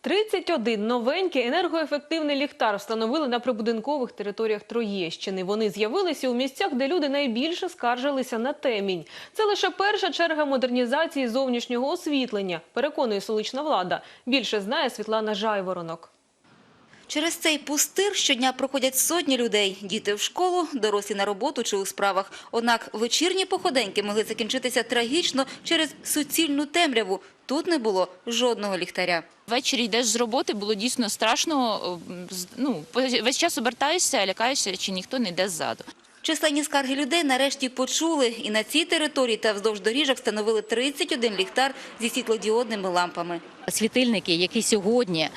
31 новенький енергоефективний ліхтар встановили на прибудинкових територіях Троєщини. Вони з'явилися у місцях, де люди найбільше скаржилися на темінь. Це лише перша черга модернізації зовнішнього освітлення, переконує столична влада. Більше знає Світлана Жайворонок. Через цей пустир щодня проходять сотні людей. Діти в школу, дорослі на роботу чи у справах. Однак вечірні походеньки могли закінчитися трагічно через суцільну темряву. Тут не було жодного ліхтаря. Ввечері йдеш з роботи, було дійсно страшно. Ну, весь час обертаєшся, лякаєшся, чи ніхто не йде ззаду. Численні скарги людей нарешті почули. І на цій території та вздовж доріжок встановили 31 ліхтар зі світлодіодними лампами. Світильники, які сьогодні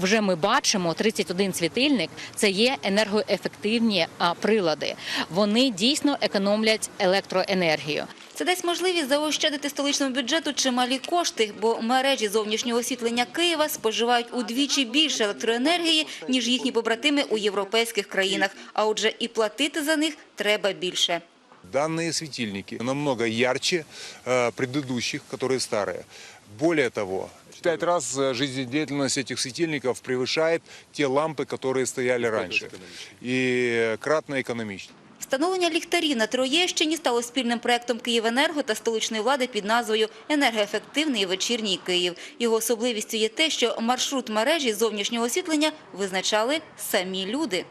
вже ми бачимо, 31 світильник, це є енергоефективні прилади. Вони дійсно економлять електроенергію. Це дасть можливість заощадити столичному бюджету чималі кошти, бо мережі зовнішнього освітлення Києва споживають удвічі більше електроенергії, ніж їхні побратими у європейських країнах. А отже, і платити за них треба більше. Данные светильники намного ярче э, предыдущих, которые старые. Более того, в пять раз э, жизнедеятельность этих светильников превышает те лампы, которые стояли раньше. И кратно экономичнее. Встановлення ліхтарів на Троєщині стало спільним проектом «Київенерго» та столичної влади під назвою «Енергоефективний вечірній Київ». Його особливістю є те, що маршрут мережі зовнішнього освітлення визначали самі люди.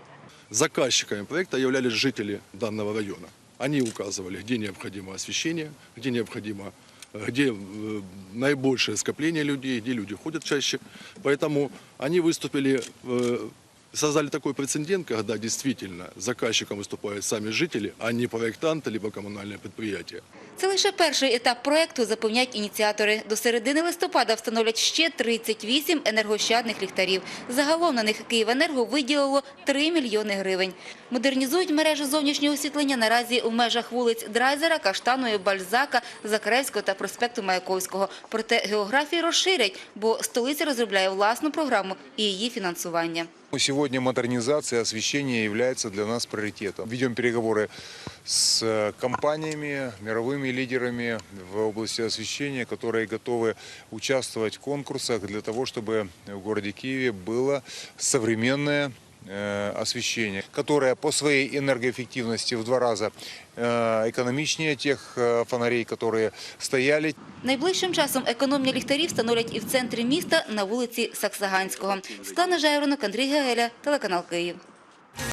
Заказчиками проекта являлись жители данного района. Они указывали, где необходимо освещение, где необходимо, э, где э, наибольшее скопление людей, где люди ходят чаще. Поэтому они выступили, э, создали такой прецедент, когда действительно заказчиком выступают сами жители, а не проектанты либо коммунальное предприятие. Це лише перший етап проекту, запевняють ініціатори. До середини листопада встановлять ще 38 енергощадних ліхтарів. Загалом на них «Київенерго» виділило 3 мільйони гривень. Модернізують мережу зовнішнього освітлення наразі у межах вулиць Драйзера, Каштаної, Бальзака, Закаревського та проспекту Маяковського. Проте географії розширять, бо столиця розробляє власну програму і її фінансування. Сегодня модернизация освещения является для нас приоритетом. Ведем переговоры с э, компаниями, мировыми лидерами в области освещения, которые готовы участвовать в конкурсах для того, чтобы в городе Киеве было современное э, освещение, которое по своей энергоэффективности в два раза э, экономичнее тех э, фонарей, которые стояли Найближчим часом економні ліхтарі встановлять і в центрі міста на вулиці Саксаганського. Світлана Жайронок, Андрій Гегеля, телеканал Київ.